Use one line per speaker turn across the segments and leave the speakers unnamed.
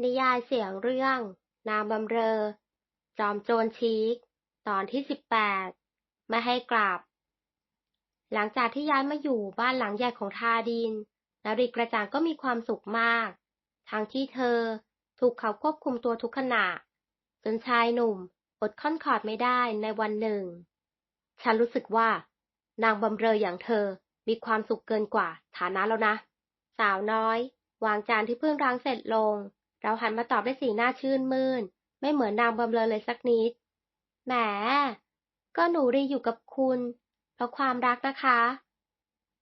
นิยายเสียงเรื่อง นางบำเรอ จอมโจรชีก ตอนที่สิบแปด ไม่ให้กลับ หลังจากที่ย้ายมาอยู่บ้านหลังใหญ่ของทาดินนาริกระจ่างก็มีความสุขมาก ทั้งที่เธอถูกเขาควบคุมตัวทุกขณะ จนชายหนุ่มอดค่อนขอดไม่ได้ในวันหนึ่ง ฉันรู้สึกว่า นางบำเรออย่างเธอมีความสุขเกินกว่าฐานะแล้วนะ สาวน้อย วางจานที่เพิ่งล้างเสร็จลง เราหันมาตอบด้วยสีหน้าชื่นมื่น ไม่เหมือนนางบำเรอเลยสักนิด แหม ก็หนูรีอยู่กับคุณ เพราะความรักนะคะ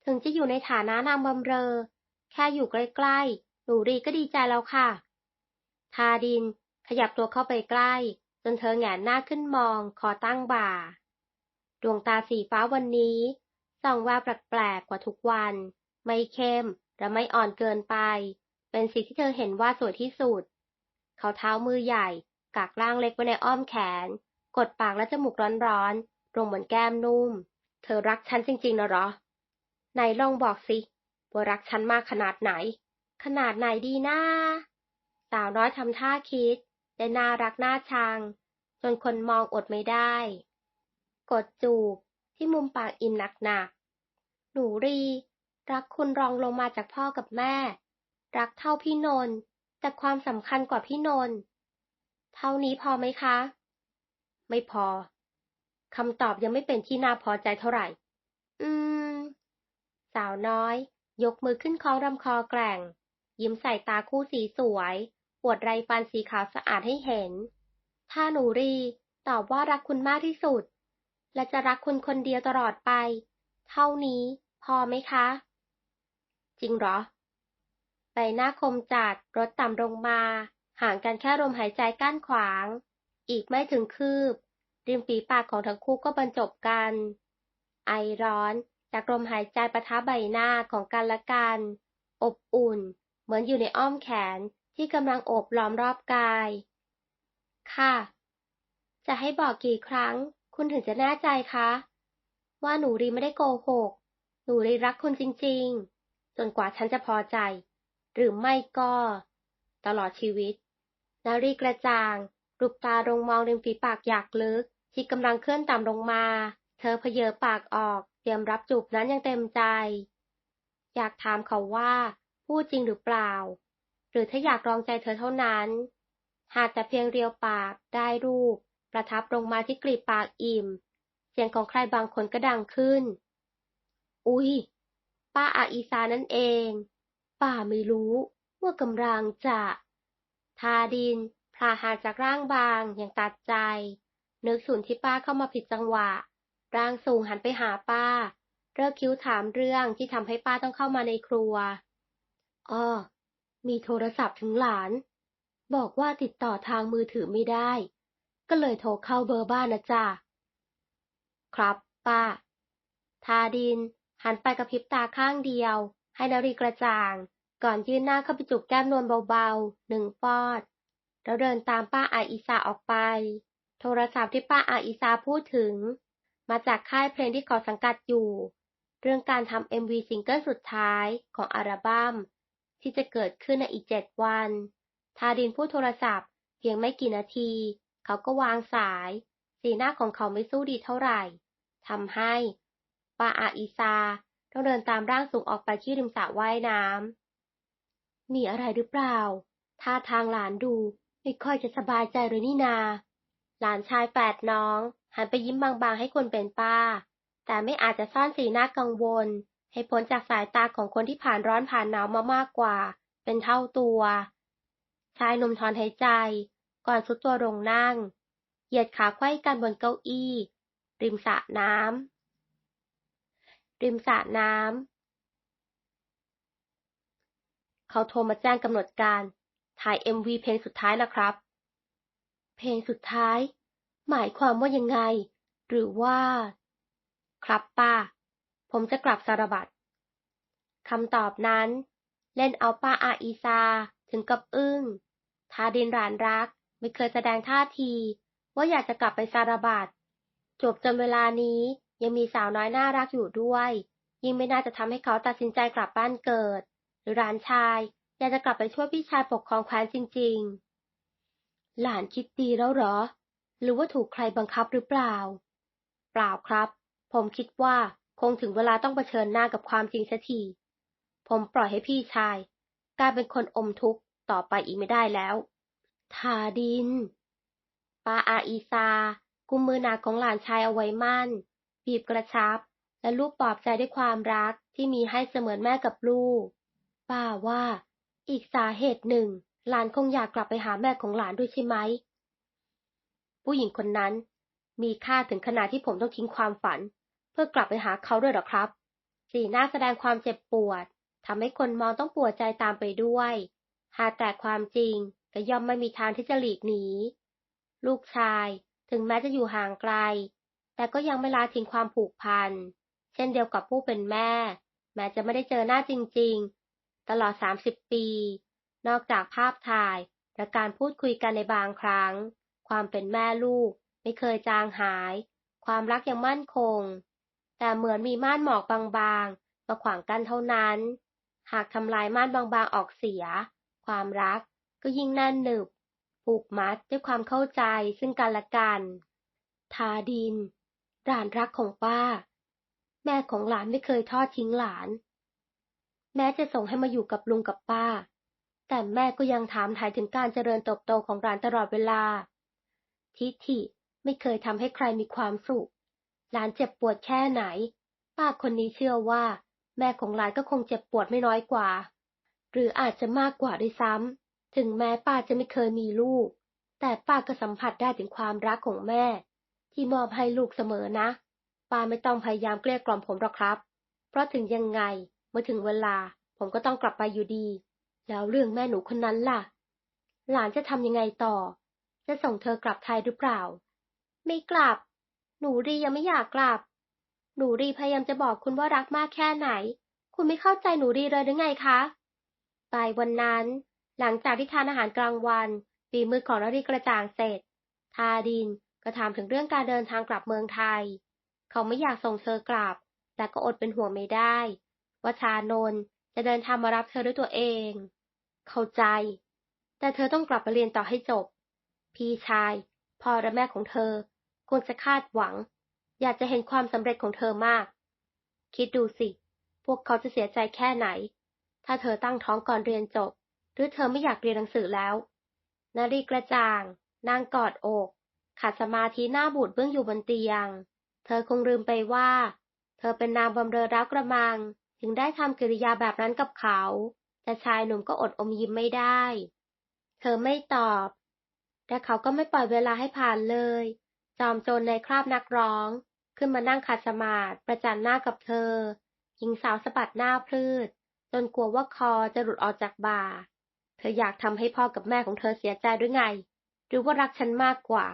ถึงจะอยู่ในฐานะนางบำเรอ แค่อยู่ใกล้ๆ หนูรีก็ดีใจแล้วค่ะ ทาดินขยับตัวเข้าไปใกล้ จนเธอแงนหน้าขึ้นมอง คอตั้งบ่า ดวงตาสีฟ้าวันนี้ส่องแววแปลกๆกว่าทุกวัน ไม่เข้มและไม่อ่อนเกินไป เป็นสิ่งที่เธอเห็นว่าสวยที่สุด เขาเท้ามือใหญ่ กากล่างเล็กไว้ในอ้อมแขน กดปากและจมูกร้อนๆตรงบนแก้มนุ่ม เธอรักฉันจริงๆนะหรอ ไหนลองบอกสิว่ารักฉันมากขนาดไหน ขนาดไหนดีนะสาวน้อยทำท่าคิดได้น่ารักน่าชัง จนคนมองอดไม่ได้ กดจูบที่มุมปากอิ่มหนักๆหนูรี รักคุณรองลงมาจากพ่อกับแม่ รักเท่าพี่นนท์แต่ความสำคัญกว่าพี่นนท์เท่านี้พอไหมคะ ไม่พอคำตอบยังไม่เป็นที่น่าพอใจเท่าไหร่ อืม สาวน้อย ยกมือขึ้นคล้องลำคอแกร่ง ยิ้มใส่ตาคู่สีสวยปวดไรฟันสีขาวสะอาดให้เห็น ถ้าหนูรีตอบว่ารักคุณมากที่สุด และจะรักคุณคนเดียวตลอดไป เท่านี้ พอไหมคะ จริงเหรอ ใบหน้าคมจัด รถต่ำลงมา ห่างกันแค่ลมหายใจกั้นขวาง อีกไม่ถึงคืบ ริมฝีปากของทั้งคู่ก็บรรจบกัน ไอร้อนจากลมหายใจประทับใบหน้าของกันและกัน อบอุ่น เหมือนอยู่ในอ้อมแขนที่กำลังโอบล้อมรอบกาย ค่ะ จะให้บอกกี่ครั้ง คุณถึงจะแน่ใจคะ ว่าหนูรีไม่ได้โกหก หนูรีรักคุณจริง ๆ จนกว่าฉันจะพอใจ หรือไม่ก็ ตลอดชีวิต นารีกระจ่างรูปตาลงมองริมฝีปากอยากลึก ที่กำลังเคลื่อนต่ำลงมา เธอเพเยอปากออก เตรียมรับจูบนั้นยังเต็มใจ อยากถามเขาว่าพูดจริงหรือเปล่า หรือถ้าอยากลองใจเธอเท่านั้น หากแต่เพียงเรียวปากได้รูป ประทับลงมาที่กลีบปากอิ่ม เสียงของใครบางคนก็ดังขึ้น อุ๊ยป้าอาอีสานั่นเอง ป้าไม่รู้ว่ากำลังจะทาดินพลาหาจากร่างบางอย่างตัดใจ นึกสุนที่ป้าเข้ามาผิดจังหวะ ร่างสูงหันไปหาป้า เลิกคิ้วถามเรื่องที่ทำให้ป้าต้องเข้ามาในครัวอ้อมีโทรศัพท์ถึงหลาน บอกว่าติดต่อทางมือถือไม่ได้ ก็เลยโทรเข้าเบอร์บ้านนะจ๊ะครับ ป้า ทาดิน หันไปกระพริบตาข้างเดียว ให้นารีกระจ่าง ก่อนยื่นหน้าเข้าไปจุบแก้มนวลเบาๆหนึ่งปอด แล้วเดินตามป้าอาอิซาออกไป โทรศัพท์ที่ป้าอาอิซาพูดถึง มาจากค่ายเพลงที่เขาสังกัดอยู่ เรื่องการทำเอ็มวีซิงเกิลสุดท้ายของอัลบั้มที่จะเกิดขึ้นในอีกเจ็ดวัน ทาดินพูดโทรศัพท์ เพียงไม่กี่นาที เขาก็วางสาย สีหน้าของเขาไม่สู้ดีเท่าไหร่ทำให้ปาอาอีซา ต้องเดินตามร่างสูงออกไปที่ริมสระว่ายน้ำ มีอะไรหรือเปล่า ท่าทางหลานดูไม่ค่อยจะสบายใจเลยนี่นา หลานชายแฝดน้อง หันไปยิ้มบางๆให้คนเป็นป้า แต่ไม่อาจจะซ่อนสีหน้ากังวล ให้พ้นจากสายตาของคนที่ผ่านร้อนผ่านหนาวมามากกว่า เป็นเท่าตัว ชายหนุ่มถอนหายใจ ก่อนสุดตัวลงนั่ง เหยียดขาไขว้กันบนเก้าอี้ ริมสระน้ำ ริมสระน้ำ เขาโทรมาแจ้งกำหนดการถ่ายเอ็มวีเพลงสุดท้ายนะครับ เพลงสุดท้าย หมายความว่ายังไง หรือว่า ครับป้า ผมจะกลับสารบัตคำตอบนั้น เล่นเอาป้าอาอีซา ถึงกับอึ้งทาดินรานรัก ไม่เคยแสดงท่าที ว่าอยากจะกลับไปสารบัตจบจนเวลานี้ ยังมีสาวน้อยน่ารักอยู่ด้วย ยิ่งไม่น่าจะทำให้เขาตัดสินใจกลับบ้านเกิด หรือร้านชายอยากจะกลับไปช่วยพี่ชายปกครองแคว้นจริง ๆ หลานคิดดีแล้วเหรอ หรือว่าถูกใครบังคับหรือเปล่า เปล่าครับ ผมคิดว่าคงถึงเวลาต้องเผชิญหน้ากับความจริงสักที ผมปล่อยให้พี่ชายกลายเป็นคนอมทุกข์ต่อไปอีกไม่ได้แล้ว ทาดิน ปาอาอีซากุมมือหนักของหลานชายเอาไว้มั่น บีบกระชับ และลูกปลอบใจด้วยความรักที่มีให้เสมือนแม่กับลูก ป้าว่า อีกสาเหตุหนึ่ง หลานคงอยากกลับไปหาแม่ของหลานด้วยใช่ไหม ผู้หญิงคนนั้น มีค่าถึงขนาดที่ผมต้องทิ้งความฝัน เพื่อกลับไปหาเขาด้วยหรอครับ สีหน้าแสดงความเจ็บปวดทำให้คนมองต้องปวดใจตามไปด้วย หากแต่ความจริงก็ย่อมไม่มีทางที่จะหลีกหนี ลูกชายถึงแม้จะอยู่ห่างไกล แต่ก็ยังไม่ละทิ้งความผูกพัน เช่นเดียวกับผู้เป็นแม่ แม้จะไม่ได้เจอหน้าจริง ๆ ตลอด 30 ปี นอกจากภาพถ่ายและการพูดคุยกันในบางครั้ง ความเป็นแม่ลูกไม่เคยจางหาย ความรักยังมั่นคง แต่เหมือนมีม่านหมอกบางๆ มาขวางกั้นเท่านั้น หากทำลายม่านบางๆออกเสีย ความรักก็ยิ่งแน่นหนึบ ผูกมัดด้วยความเข้าใจซึ่งกันและกัน ทาดิน หลานรักของป้า แม่ของหลานไม่เคยทอดทิ้งหลาน แม้จะส่งให้มาอยู่กับลุงกับป้า แต่แม่ก็ยังถามถ่ายถึงการเจริญเติบโตของหลานตลอดเวลา ทิฐิไม่เคยทำให้ใครมีความสุข หลานเจ็บปวดแค่ไหน ป้าคนนี้เชื่อว่า แม่ของหลานก็คงเจ็บปวดไม่น้อยกว่า หรืออาจจะมากกว่าด้วยซ้ำ ถึงแม้ป้าจะไม่เคยมีลูก แต่ป้าก็สัมผัสได้ถึงความรักของแม่ ที่มอบให้ลูกเสมอนะ ป้าไม่ต้องพยายามเกลี้ยกล่อมผมหรอกครับ เพราะถึงยังไงเมื่อถึงเวลา ผมก็ต้องกลับไปอยู่ดี แล้วเรื่องแม่หนูคนนั้นล่ะ หลานจะทำยังไงต่อ จะส่งเธอกลับไทยหรือเปล่า ไม่กลับ หนูรียังไม่อยากกลับ หนูรีพยายามจะบอกคุณว่ารักมากแค่ไหน คุณไม่เข้าใจหนูรีเลยหรือไงคะบ่ายวันนั้น หลังจากที่ทานอาหารกลางวันฝีมือของนรีกระจ่างเสร็จ ทาดิน ก็ถามถึงเรื่องการเดินทางกลับเมืองไทย เขาไม่อยากส่งเธอกลับ แต่ก็อดเป็นห่วงไม่ได้ ว่าชานนท์จะเดินทางมารับเธอด้วยตัวเอง เข้าใจ แต่เธอต้องกลับไปเรียนต่อให้จบ พี่ชาย พ่อและแม่ของเธอควรจะคาดหวัง อยากจะเห็นความสำเร็จของเธอมาก คิดดูสิ พวกเขาจะเสียใจแค่ไหน ถ้าเธอตั้งท้องก่อนเรียนจบ หรือเธอไม่อยากเรียนหนังสือแล้ว นารีกระจ่างนั่งกอดอก ขาดสมาธิหน้าบูดเบื้องอยู่บนเตียง เธอคงลืมไปว่า เธอเป็นนางบำเรอรักกระมัง ถึงได้ทำกิริยาแบบนั้นกับเขา แต่ชายหนุ่มก็อดอมยิ้มไม่ได้ เธอไม่ตอบ แต่เขาก็ไม่ปล่อยเวลาให้ผ่านเลย จอมโจรในคราบนักร้อง ขึ้นมานั่งขัดสมาธิประจันหน้ากับเธอ หญิงสาวสะบัดหน้าพลืดจนกลัวว่าคอจะหลุดออกจากบ่า เธออยากทำให้พ่อกับแม่ของเธอเสียใจด้วยไง หรือว่ารักฉันมากกว่า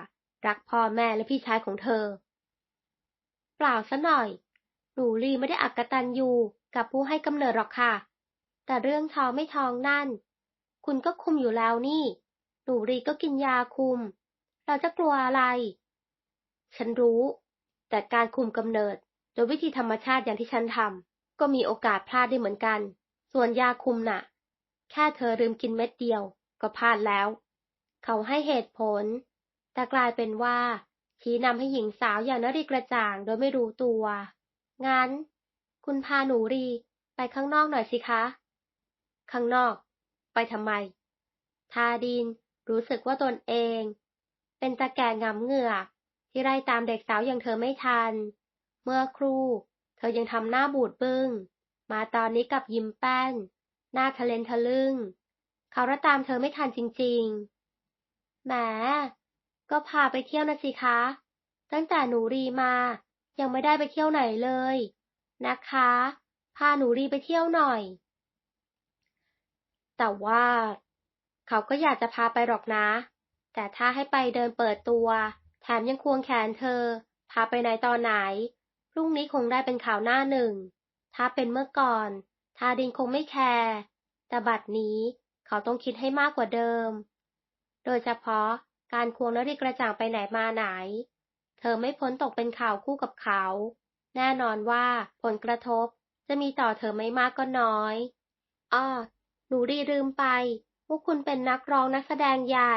รักพ่อแม่และพี่ชายของเธอ เปล่าซะหน่อย หนูรีไม่ได้อักตันยูกับผู้ให้กำเนิดหรอกค่ะ แต่เรื่องท้องไม่ท้องนั่น คุณก็คุมอยู่แล้วนี่ หนูรีก็กินยาคุม เราจะกลัวอะไร ฉันรู้ แต่การคุมกำเนิดโดยวิธีธรรมชาติอย่างที่ฉันทำก็มีโอกาสพลาดได้เหมือนกัน ส่วนยาคุมน่ะ แค่เธอลืมกินเม็ดเดียว ก็พลาดแล้ว เขาให้เหตุผล แต่กลายเป็นว่า ชี้นำให้หญิงสาวอย่างนรีกระจ่างโดยไม่รู้ตัว งั้น คุณพาหนูรีไปข้างนอกหน่อยสิคะ ข้างนอก ไปทำไม ทาดินรู้สึกว่าตนเอง เป็นตะแก่งำเหงือกที่ไล่ตามเด็กสาวอย่างเธอไม่ทัน เมื่อครู่เธอยังทำหน้าบูดบึง้ง มาตอนนี้กับยิ้มแป้น หน้าทะเลนทะลึ่ง เขาระตามเธอไม่ทันจริง ๆ แหม ก็พาไปเที่ยวนะสิคะ ตั้งแต่หนูรีมา ยังไม่ได้ไปเที่ยวไหนเลย นะคะ พาหนูรีไปเที่ยวหน่อย แต่ว่า เขาก็อยากจะพาไปหรอกนะ แต่ถ้าให้ไปเดินเปิดตัว แถมยังควงแขนเธอ พาไปไหนตอนไหน พรุ่งนี้คงได้เป็นข่าวหน้าหนึ่ง ถ้าเป็นเมื่อก่อน ทาดินคงไม่แคร์แต่บัดนี้เขาต้องคิดให้มากกว่าเดิม โดยเฉพาะ การควงนริกระจ่างไปไหนมาไหน เธอไม่พ้นตกเป็นข่าวคู่กับเขา แน่นอนว่าผลกระทบจะมีต่อเธอไม่มากก็น้อย อ้อ หนูรีลืมไปว่าคุณเป็นนักร้องนักแสดงใหญ่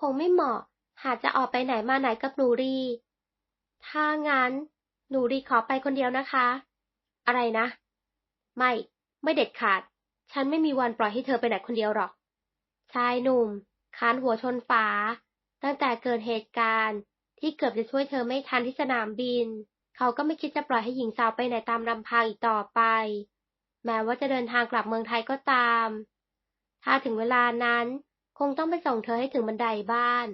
คงไม่เหมาะ หากจะออกไปไหนมาไหนกับหนูรี ถ้างั้น หนูรีขอไปคนเดียวนะคะ อะไรนะ ไม่ ไม่เด็ดขาด ฉันไม่มีวันปล่อยให้เธอไปไหนคนเดียวหรอก ชายหนุ่ม คานหัวชนฝา ตั้งแต่เกิดเหตุการณ์ ที่เกือบจะช่วยเธอไม่ทันที่สนามบิน เขาก็ไม่คิดจะปล่อยให้หญิงสาวไปไหนตามลำพังอีกต่อไป แม้ว่าจะเดินทางกลับเมืองไทยก็ตาม ถ้าถึงเวลานั้นคงต้องไปส่งเธอให้ถึงบันไดบ้าน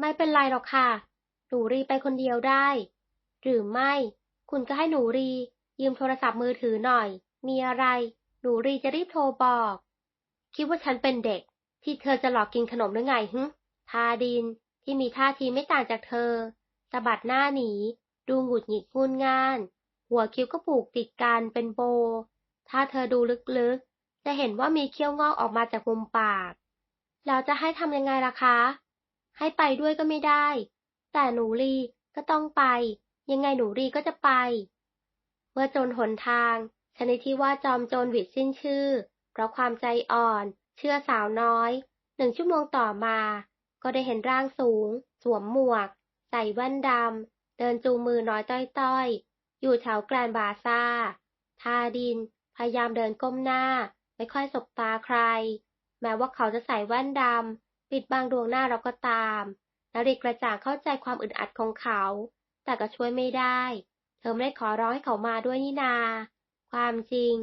ไม่เป็นไรหรอกค่ะ หนูรีไปคนเดียวได้ หรือไม่ คุณก็ให้หนูรียืมโทรศัพท์มือถือหน่อย มีอะไร หนูรีจะรีบโทรบอก คิดว่าฉันเป็นเด็ก ที่เธอจะหลอกกินขนมหรือไงฮึทาดินที่มีท่าทีไม่ต่างจากเธอสะบัดหน้าหนี ดูหงุดหงิดงุนงาน หัวคิ้วก็ผูกติดกันเป็นโบ ถ้าเธอดูลึกๆ จะเห็นว่ามีเขี้ยวงอกออกมาจากมุมปาก แล้วจะให้ทำยังไงล่ะคะ ให้ไปด้วยก็ไม่ได้ แต่หนูรีก็ต้องไป ยังไงหนูรีก็จะไป เมื่อจนหนทางชนิดที่ว่าจอมโจรหวิดสิ้นชื่อ เพราะความใจอ่อน เชื่อสาวน้อย หนึ่งชั่วโมงต่อมา ก็ได้เห็นร่างสูง สวมหมวก ใส่แว่นดำ เดินจูงมือน้อยต้อยๆ อยู่แถวแกรนบาซ่า ทาดิน พยายามเดินก้มหน้า ไม่ค่อยสบตาใคร แม้ว่าเขาจะใส่แว่นดำ ปิดบังดวงหน้าเราก็ตามนาริกระจ่างเข้าใจความอึดอัดของเขา แต่ก็ช่วยไม่ได้ เธอไม่ได้ขอร้องให้เขามาด้วยนี่นา ความจริง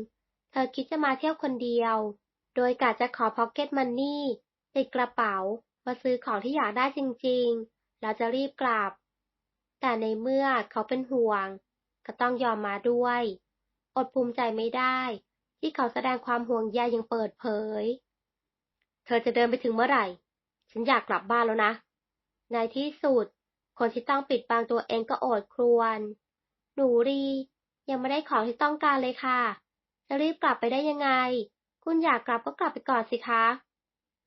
เธอคิดจะมาเที่ยวคนเดียว โดยกะจะขอพ็อกเก็ตมันนี่ติดกระเป๋ามาซื้อของที่อยากได้จริงๆ แล้วจะรีบกลับ แต่ในเมื่อเขาเป็นห่วง ก็ต้องยอมมาด้วย อดภูมิใจไม่ได้ ที่เขาแสดงความห่วงใยอย่างเปิดเผย เธอจะเดินไปถึงเมื่อไหร่ ฉันอยากกลับบ้านแล้วนะ ในที่สุด คนที่ต้องปิดบังตัวเองก็อดครวญหนูรี ยังไม่ได้ของที่ต้องการเลยค่ะ จะรีบกลับไปได้ยังไง คุณอยากกลับก็กลับไปก่อนสิคะ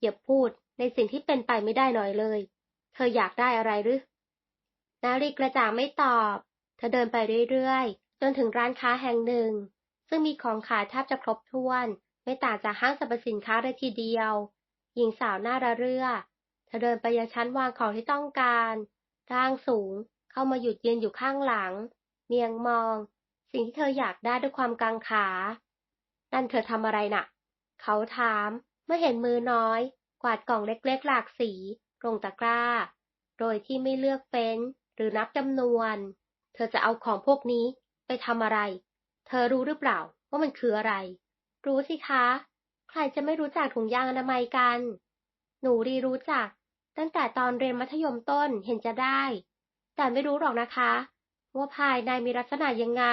อย่าพูดในสิ่งที่เป็นไปไม่ได้หน่อยเลย เธออยากได้อะไรหรือนารีกระจ่างไม่ตอบ เธอเดินไปเรื่อยๆ จนถึงร้านค้าแห่งหนึ่ง ซึ่งมีของขายแทบจะครบถ้วน ไม่ต่างจากห้างสรรพสินค้าเลยทีเดียว หญิงสาวหน้าระเรื่อ เธอเดินไปยังชั้นวางของที่ต้องการ ร่างสูง เข้ามาหยุดยืนอยู่ข้างหลัง เมียงมอง สิ่งที่เธออยากได้ด้วยความกังขา นั่นเธอทำอะไรน่ะ เขาถามเมื่อเห็นมือน้อย กวาดกล่องเล็กๆหลากสีลงตะกร้า โดยที่ไม่เลือกเฟ้นหรือนับจำนวน เธอจะเอาของพวกนี้ไปทำอะไร เธอรู้หรือเปล่าว่ามันคืออะไร รู้สิคะ ใครจะไม่รู้จักถุงยางอนามัยกัน หนูรีรู้จัก ตั้งแต่ตอนเรียนมัธยมต้นเห็นจะได้ แต่ไม่รู้หรอกนะคะ ว่าภายในมีลักษณะยังไง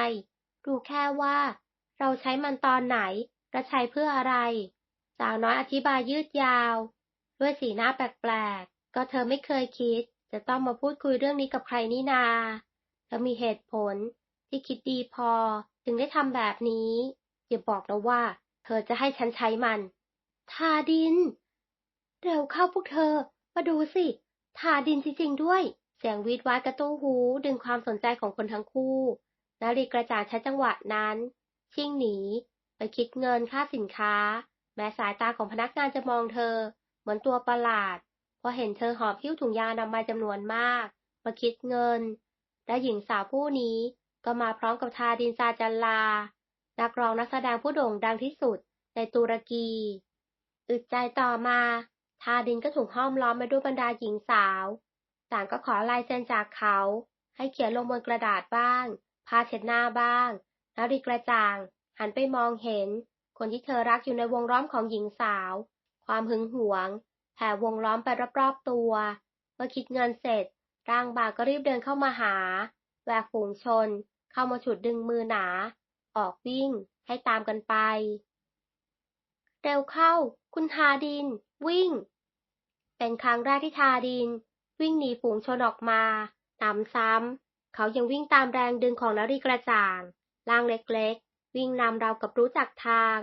รู้แค่ว่า เราใช้มันตอนไหน และใช้เพื่ออะไร สาวน้อยอธิบายยืดยาว ด้วยสีหน้าแปลกๆ ก็เธอไม่เคยคิด จะต้องมาพูดคุยเรื่องนี้กับใครนี่นาแล้วมีเหตุผลที่คิดดีพอถึงได้ทำแบบนี้อย่าบอกนะว่า เธอจะให้ฉันใช้มัน ทาดิน เร็วเข้าพวกเธอ มาดูสิ ทาดินจริงๆด้วย เสียงวีดวายกระตู้หูดึงความสนใจของคนทั้งคู่นารีกระจ่างใช้จังหวะนั้น ชิ่งหนี ไปคิดเงินค่าสินค้า แม้สายตาของพนักงานจะมองเธอ เหมือนตัวประหลาดพอเห็นเธอหอบหิ้วถุงยางนามัยจำนวนมาก มาคิดเงิน และหญิงสาวผู้นี้ก็มาพร้อมกับทาดินซาจันลา นักร้องนักแสดงผู้โด่งดังที่สุดในตุรกี อึดใจต่อมา ทาดินก็ถูกห้อมล้อมไปด้วยบรรดาหญิงสาว ต่างก็ขอลายเซ็นจากเขา ให้เขียนลงบนกระดาษบ้างผ้าเช็ดหน้าบ้างนาริกระจ่าง หันไปมองเห็น คนที่เธอรักอยู่ในวงล้อมของหญิงสาว ความหึงหวง แผ่วงล้อมไปรอบๆตัว เมื่อคิดเงินเสร็จ ร่างบาก็รีบเดินเข้ามาหาแหวกฝูงชน เข้ามาฉุดดึงมือหนา ออกวิ่ง ให้ตามกันไป เร็วเข้า คุณทาดิน วิ่ง เป็นครั้งแรกที่ทาดิน วิ่งหนีฝูงชนออกมาตามซ้ำ เขายังวิ่งตามแรงดึงของนารีกระจ่าง ร่างเล็ก วิ่งนำเรากับรู้จักทาง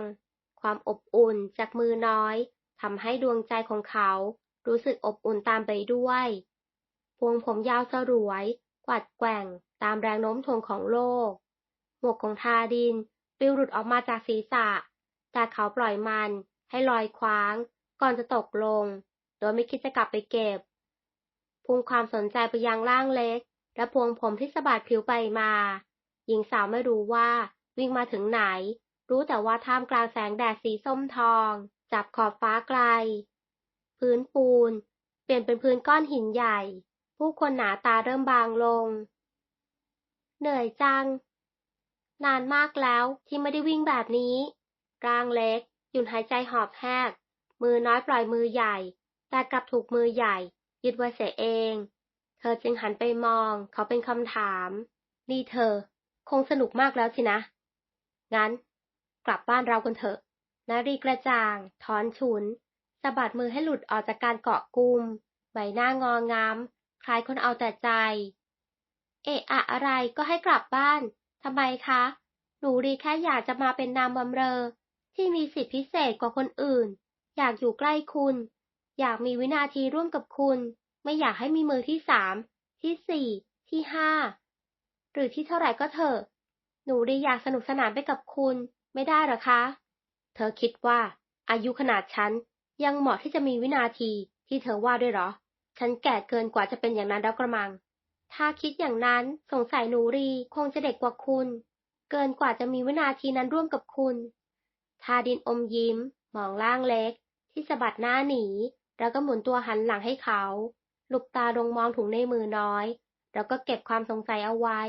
ความอบอุ่นจากมือน้อยทำให้ดวงใจของเขา รู้สึกอบอุ่นตามไปด้วย พวงผมยาวสรวย กวัดแกว่งตามแรงโน้มถ่วงของโลก หมวกของทาดินปลิวหลุดออกมาจากศีรษะ แต่เขาปล่อยมันให้ลอยคว้าง ก่อนจะตกลง โดยไม่คิดจะกลับไปเก็บ พุ่งความสนใจไปยังร่างเล็ก และพวงผมที่สะบัดผิวไปมา หญิงสาวไม่รู้ว่า วิ่งมาถึงไหน รู้แต่ว่าท่ามกลางแสงแดดสีส้มทอง จับขอบฟ้าไกล พื้นปูน เปลี่ยนเป็นพื้นก้อนหินใหญ่ ผู้คนหนาตาเริ่มบางลง เหนื่อยจัง นานมากแล้วที่ไม่ได้วิ่งแบบนี้ร่างเล็ก หยุดหายใจหอบแหกมือน้อยปล่อยมือใหญ่ แต่กลับถูกมือใหญ่ ยึดไว้เสียเอง เธอจึงหันไปมอง เขาเป็นคำถาม นี่เธอ คงสนุกมากแล้วสินะ งั้น กลับบ้านเรากันเถอะนารีกระจ่างถอนฉุนสะบัดมือให้หลุดออกจากการเกาะกุมใบหน้างองงาม คล้ายคนเอาแต่ใจ เอะอะอะไรก็ให้กลับบ้านทำไมคะ หนูรีแค่อยากจะมาเป็นนามบำเรอ ที่มีสิทธิพิเศษกว่าคนอื่น อยากอยู่ใกล้คุณ อยากมีวินาทีร่วมกับคุณ ไม่อยากให้มีมือที่สามที่สี่ที่ห้าหรือที่เท่าไหร่ก็เถอะ หนูรีอยากสนุกสนานไปกับคุณ ไม่ได้หรอคะ เธอคิดว่า อายุขนาดฉันยังเหมาะที่จะมีวินาทีที่เธอว่าด้วยหรอ ฉันแก่เกินกว่าจะเป็นอย่างนั้นแล้วกระมัง ถ้าคิดอย่างนั้นสงสัยหนูรีคงจะเด็กกว่าคุณ เกินกว่าจะมีวินาทีนั้นร่วมกับคุณทาดินอมยิ้ม มองล่างเล็ก ที่สะบัดหน้าหนี แล้วก็หมุนตัวหันหลังให้เขา ลุกตาลงมองถุงในมือน้อย แล้วก็เก็บความสงสัยเอาไว้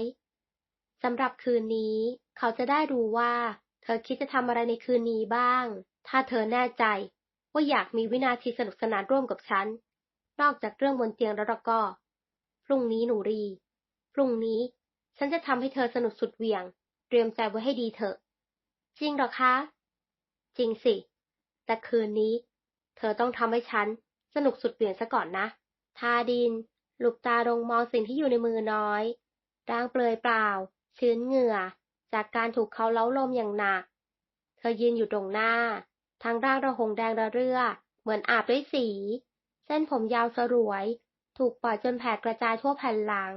สำหรับคืนนี้ เขาจะได้รู้ว่า เธอคิดจะทำอะไรในคืนนี้บ้าง ถ้าเธอแน่ใจ ว่าอยากมีวินาทีสนุกสนานร่วมกับฉัน นอกจากเรื่องบนเตียงแล้วก็ พรุ่งนี้หนูรี พรุ่งนี้ ฉันจะทำให้เธอสนุกสุดเหวี่ยง เตรียมใจไว้ให้ดีเถอะ จริงหรอคะ จริงสิ แต่คืนนี้ เธอต้องทำให้ฉันสนุกสุดเหวี่ยงซะก่อนนะทาดินหลุกตาลงมองสิ่งที่อยู่ในมือน้อย ร่างเปลือยเปล่า ชื้นเหงื่อ จากการถูกเขาเล้าลมอย่างหนัก เธอยืนอยู่ตรงหน้าทั้งร่างระหงแดงระเรื่อ เหมือนอาบด้วยสี เส้นผมยาวสรวย ถูกปล่อยจนแผ่กระจายทั่วแผ่นหลัง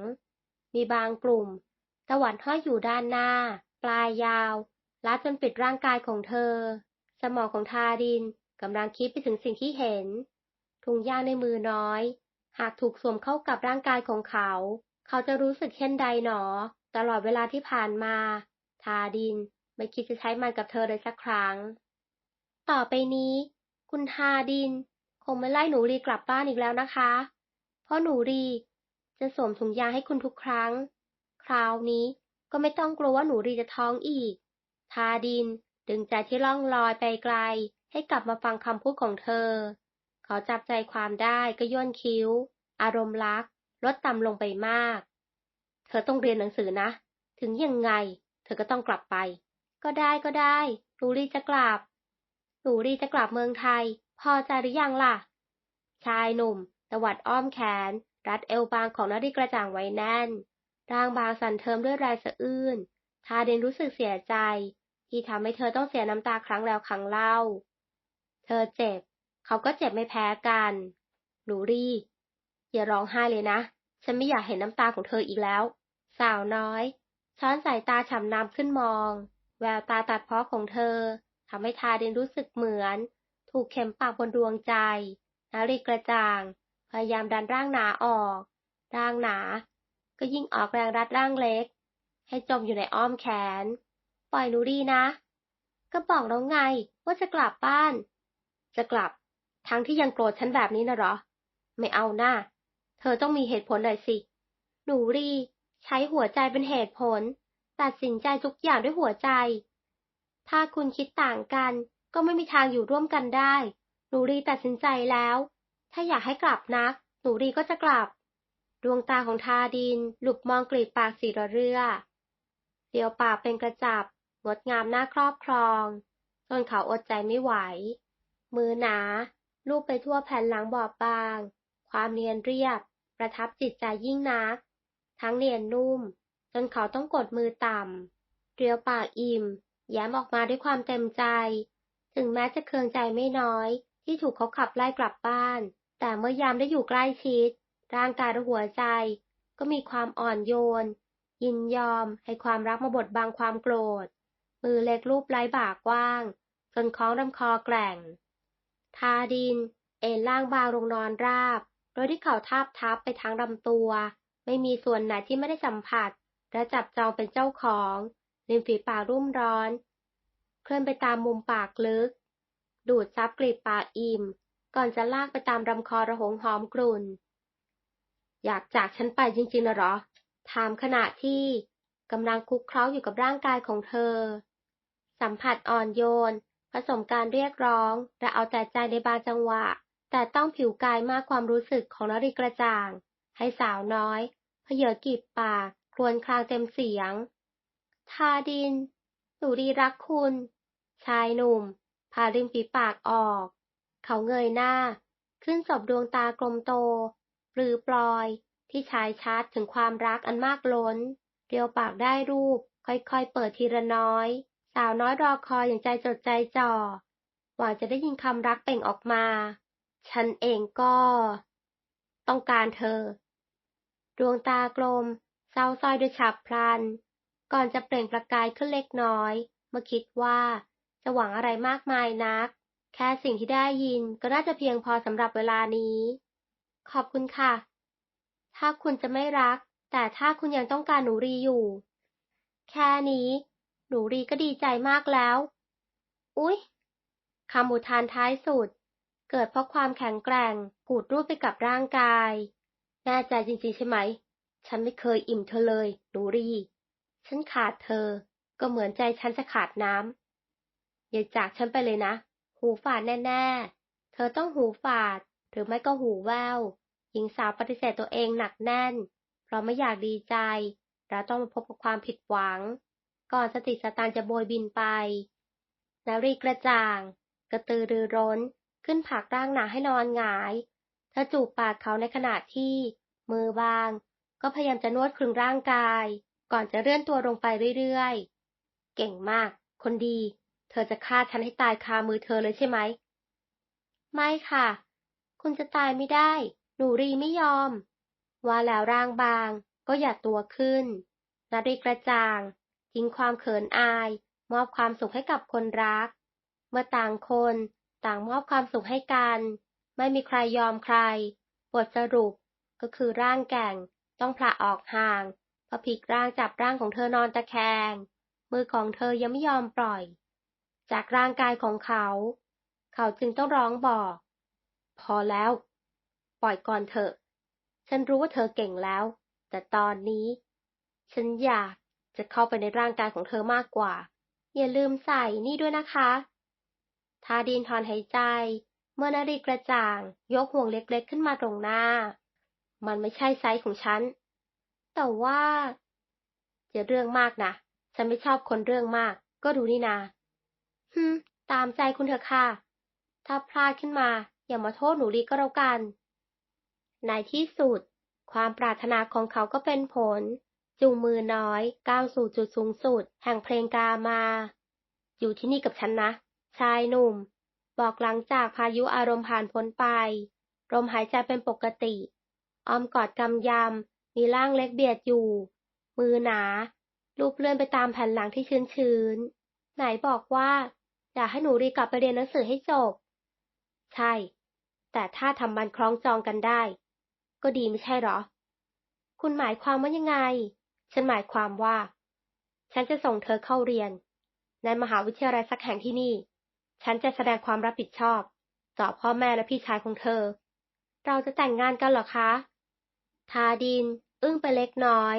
มีบางกลุ่มตะวันห้อยอยู่ด้านหน้า ปลายยาวลัดจนปิดร่างกายของเธอ สมองของทาดินกำลังคิดไปถึงสิ่งที่เห็น ถุงยางในมือน้อย หากถูกสวมเข้ากับร่างกายของเขา เขาจะรู้สึกเช่นใดหนอ ตลอดเวลาที่ผ่านมา ทาดินไม่คิดจะใช้มันกับเธอเลยสักครั้ง ต่อไปนี้ คุณทาดิน คงไม่ไล่หนูรีกลับบ้านอีกแล้วนะคะ เพราะหนูรีจะสวมถุงยางให้คุณทุกครั้ง คราวนี้ก็ไม่ต้องกลัวว่าหนูรีจะท้องอีก ทาดินดึงใจที่ล่องลอยไปไกล ให้กลับมาฟังคำพูดของเธอ เขาจับใจความได้ก็ย่นคิ้ว อารมณ์รัก ลดต่ำลงไปมาก เธอต้องเรียนหนังสือนะ ถึงยังไง เธอก็ต้องกลับไป ก็ได้ก็ได้หนูรีจะกลับหนูรีจะกลับเมืองไทย พอใจหรือยังล่ะ ชายหนุ่มตวัดอ้อมแขน รัดเอวบางของนารีกระจ่างไว้แน่น ร่างบางสั่นเทิมด้วยแรงสะอื้นทาเดนรู้สึกเสียใจ ที่ทำให้เธอต้องเสียน้ำตาครั้งแล้วครั้งเล่า เธอเจ็บ เขาก็เจ็บไม่แพ้กันหนูรีอย่าร้องไห้เลยนะ ฉันไม่อยากเห็นน้ำตาของเธออีกแล้ว สาวน้อย ช้อนสายตาฉ่ำน้ำขึ้นมอง แววตาตัดเพาะของเธอทำให้ทาเดนรู้สึกเหมือน ถูกเข็มปากบนดวงใจนารีกระจ่าง พยายามดันร่างหนาออก ร่างหนา ก็ยิ่งออกแรงรัดร่างเล็ก ให้จมอยู่ในอ้อมแขน ปล่อยหนูดีนะ ก็บอกแล้วไงว่าจะกลับบ้าน จะกลับ ทั้งที่ยังโกรธฉันแบบนี้นะหรอ ไม่เอาหน้า เธอต้องมีเหตุผลหน่อยสิ หนูรี ใช้หัวใจเป็นเหตุผล ตัดสินใจทุกอย่างด้วยหัวใจ ถ้าคุณคิดต่างกัน ก็ไม่มีทางอยู่ร่วมกันได้ หนูรีตัดสินใจแล้ว ถ้าอยากให้กลับนักหนูรีก็จะกลับ ดวงตาของทาดิน หลุบมองกลีบปากสีระเรือ เดียวปากเป็นกระจับ งดงามน่าครอบครอง จนเขาอดใจไม่ไหว มือหนาลูบไปทั่วแผ่นหลังบอบบาง ความเนียนเรียบ ประทับจิตใจยิ่งนัก ทั้งเนียนนุ่ม จนเขาต้องกดมือต่ำเรียวปากอิ่ม แย้มออกมาด้วยความเต็มใจ ถึงแม้จะเคืองใจไม่น้อย ที่ถูกเขาขับไล่กลับบ้าน แต่เมื่อยามได้อยู่ใกล้ชิด ร่างกายและหัวใจ ก็มีความอ่อนโยน ยินยอมให้ความรักมาบดบังความโกรธ มือเล็กรูปไร้บ่ากว้าง จนคล้องลำคอแกร่ง ทาดิน เอ็นล่างบางลงนอนราบ โดยที่เขาทาบทับไปทั้งลำตัว ไม่มีส่วนไหนที่ไม่ได้สัมผัส และจับจองเป็นเจ้าของริมฝีปากรุ่มร้อน เคลื่อนไปตามมุมปากลึก ดูดซับกลีบปากอิ่ม ก่อนจะลากไปตามลำคอระหงหอมกลุ่น อยากจากฉันไปจริงๆนะหรอ ถามขณะที่กำลังคุกเคล้าอยู่กับร่างกายของเธอ สัมผัสอ่อนโยน ผสมการเรียกร้อง และเอาแต่ใจในบางจังหวะ แต่ต้องผิวกายมากความรู้สึกของนริกระจ่าง ให้สาวน้อย เพเยอกีบปากครวญครางเต็มเสียง ทาดิน หนูดีรักคุณ ชายหนุ่มพาริมฝีปากออก เขาเงยหน้า ขึ้นสบดวงตากลมโต ปลือปลอยที่ชายชัดถึงความรักอันมากล้น เรียวปากได้รูป ค่อยๆ เปิดทีละน้อย สาวน้อยรอคอยอย่างใจจดใจจ่อหวังจะได้ยินคำรักเป่งออกมา ฉันเองก็ ต้องการเธอ ดวงตากลม เศร้าซ้อยด้วยฉับพลัน ก่อนจะเปล่งประกายขึ้นเล็กน้อย เมื่อคิดว่าจะหวังอะไรมากมายนัก แค่สิ่งที่ได้ยินก็น่าจะเพียงพอสำหรับเวลานี้ ขอบคุณค่ะ ถ้าคุณจะไม่รัก แต่ถ้าคุณยังต้องการหนูรีอยู่ แค่นี้ หนูรีก็ดีใจมากแล้ว อุ๊ยคำอุทานท้ายสุด เกิดเพราะความแข็งแกร่งกูดรูปไปกับร่างกาย แน่ใจจริงๆใช่ไหม ฉันไม่เคยอิ่มเธอเลย หนูรี ฉันขาดเธอ ก็เหมือนใจฉันจะขาดน้ำ อย่าจากฉันไปเลยนะ หูฝาดแน่ๆ เธอต้องหูฝาด หรือไม่ก็หูแวว หญิงสาวปฏิเสธตัวเองหนักแน่น เพราะไม่อยากดีใจแล้วต้องมาพบกับความผิดหวัง ก่อนสติสตางจะโบยบินไป นารีกระจ่าง กระตือรือร้น ขึ้นผักร่างหนาให้นอนหงาย เธอจูบปากเขาในขณะที่ มือบาง ก็พยายามจะนวดคลึงร่างกาย ก่อนจะเลื่อนตัวลงไปเรื่อยๆ เก่งมาก คนดี เธอจะฆ่าฉันให้ตายคามือเธอเลยใช่ไหม ไม่ค่ะ คุณจะตายไม่ได้ หนูรีไม่ยอม ว่าแล้วร่างบางก็หยัดตัวขึ้นนารีกระจ่างทิ้งความเขินอาย มอบความสุขให้กับคนรัก เมื่อต่างคนต่างมอบความสุขให้กัน ไม่มีใครยอมใคร บทสรุปก็คือร่างแก่งต้องผละออกห่างพอพิกร่างจับร่างของเธอนอนตะแคง มือของเธอยังไม่ยอมปล่อย จากร่างกายของเขา เขาจึงต้องร้องบอก พอแล้ว ปล่อยก่อนเถอะ ฉันรู้ว่าเธอเก่งแล้ว แต่ตอนนี้ ฉันอยากจะเข้าไปในร่างกายของเธอมากกว่า อย่าลืมใส่นี่ด้วยนะคะ ทาดินถอนหายใจ เมื่อนาฬิกระจ่าง ยกห่วงเล็กๆขึ้นมาตรงหน้า มันไม่ใช่ไซส์ของฉัน แต่ว่าอย่าเรื่องมากนะ ฉันไม่ชอบคนเรื่องมาก ก็ดูนี่นาฮึตามใจคุณเถอะค่ะ ถ้าพลาดขึ้นมา อย่ามาโทษหนูลีก็แล้วกัน ในที่สุด ความปรารถนาของเขาก็เป็นผล จูงมือน้อย ก้าวสู่จุดสูงสุด แห่งเพลงกามา อยู่ที่นี่กับฉันนะ ชายหนุ่ม บอกหลังจากพายุอารมณ์ผ่านพ้นไป ลมหายใจเป็นปกติอ้อมกอดกำยำ มีร่างเล็กเบียดอยู่ มือหนา ลูบเลื่อนไปตามแผ่นหลังที่ชื้นชื้นไหนบอกว่าอยากให้หนูรีกลับไปเรียนหนังสือให้จบ ใช่ แต่ถ้าทำบันคล้องจองกันได้ ก็ดีไม่ใช่หรอ คุณหมายความว่ายังไง ฉันหมายความว่า ฉันจะส่งเธอเข้าเรียนในมหาวิทยาลัยสักแห่งที่นี่ ฉันจะแสดงความรับผิดชอบ ต่อพ่อแม่และพี่ชายของเธอ เราจะแต่งงานกันหรอคะ ทาดิน อึ้งไปเล็กน้อย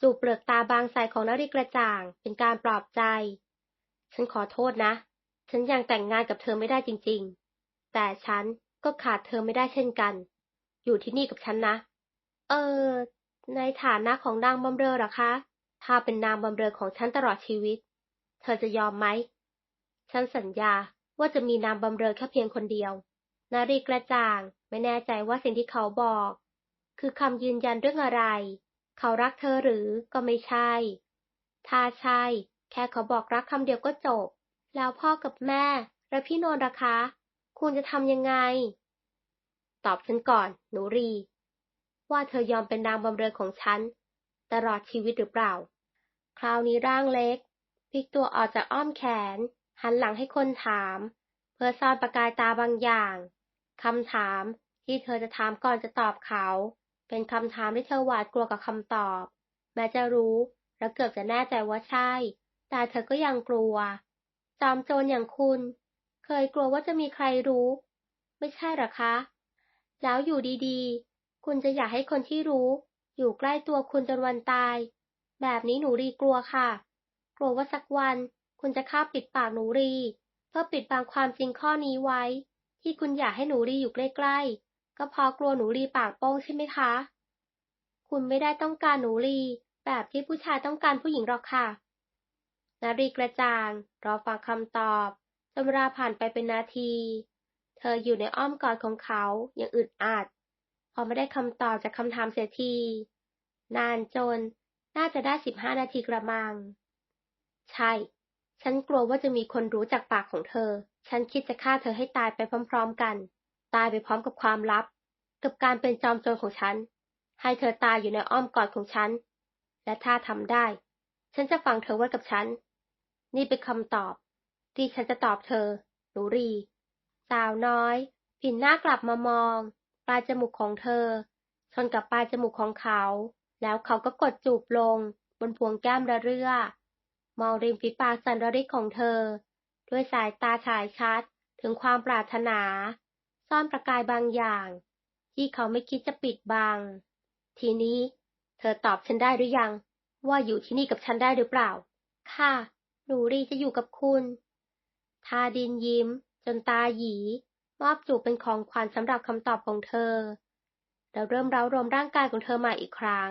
จูบเปลือกตาบางใสของนาริกระจ่างเป็นการปลอบใจ ฉันขอโทษนะ ฉันยังแต่งงานกับเธอไม่ได้จริง ๆ แต่ฉันก็ขาดเธอไม่ได้เช่นกัน อยู่ที่นี่กับฉันนะ เออ ในฐานะของนางบำเรอหรอคะ ถ้าเป็นนางบำเรอของฉันตลอดชีวิต เธอจะยอมไหม ฉันสัญญาว่าจะมีนางบำเรอแค่เพียงคนเดียว นารีกระจ่างไม่แน่ใจว่าสิ่งที่เขาบอก คือคำยืนยันเรื่องอะไร เขารักเธอหรือก็ไม่ใช่ ถ้าใช่ แค่เขาบอกรักคำเดียวก็จบ แล้วพ่อกับแม่ และพี่โนนล่ะคะ คุณจะทำยังไง ตอบฉันก่อน หนูรี ว่าเธอยอมเป็นนางบำเรอของฉัน ตลอดชีวิตหรือเปล่า คราวนี้ร่างเล็กพลิกตัวออกจากอ้อมแขน หันหลังให้คนถาม เพื่อซ่อนประกายตาบางอย่างคำถามที่เธอจะถามก่อนจะตอบเขา เป็นคำถามที่เธอหวาดกลัวกับคำตอบ แม้จะรู้และเกือบจะแน่ใจว่าใช่ แต่เธอก็ยังกลัว จอมโจรอย่างคุณ เคยกลัวว่าจะมีใครรู้ ไม่ใช่หรอคะ แล้วอยู่ดีๆ คุณจะอยากให้คนที่รู้ อยู่ใกล้ตัวคุณจนวันตาย แบบนี้หนูรีกลัวค่ะ กลัวว่าสักวัน คุณจะฆ่าปิดปากหนูรี เพื่อปิดบังความจริงข้อนี้ไว้ ที่คุณอยากให้หนูรีอยู่ใกล้ๆ ก็เพราะกลัวหนูรีปากโป้งใช่ไหมคะ คุณไม่ได้ต้องการหนูรี แบบที่ผู้ชายต้องการผู้หญิงหรอกค่ะนารีกระจ่าง รอฟังคำตอบจนเวลาผ่านไปเป็นนาที เธออยู่ในอ้อมกอดของเขาอย่างอึดอัด พอไม่ได้คำตอบจากคำถามเสียที นานจนน่าจะได้สิบห้านาทีกระมัง ใช่ ฉันกลัวว่าจะมีคนรู้จากปากของเธอ ฉันคิดจะฆ่าเธอให้ตายไปพร้อมๆกัน ตายไปพร้อมกับความลับ กับการเป็นจอมโจรของฉัน ให้เธอตายอยู่ในอ้อมกอดของฉัน และถ้าทำได้ ฉันจะฝังเธอไว้กับฉัน นี่เป็นคำตอบ ที่ฉันจะตอบเธอหนูรี สาวน้อย ผินหน้ากลับมามอง ปลายจมูกของเธอ ชนกับปลายจมูกของเขา แล้วเขาก็กดจูบลง บนพวงแก้มระเรื่อ มองริมฝีปากสันระริกของเธอ ด้วยสายตาฉายชัดถึงความปรารถนา ซ่อนประกายบางอย่าง ที่เขาไม่คิดจะปิดบัง ทีนี้ เธอตอบฉันได้หรือยัง ว่าอยู่ที่นี่กับฉันได้หรือเปล่า ค่ะ หนูรีจะอยู่กับคุณ ทาดินยิ้ม จนตาหยี มอบจูบเป็นของขวัญสำหรับคำตอบของเธอ แล้วเริ่มเร้ารวมร่างกายของเธอมาอีกครั้ง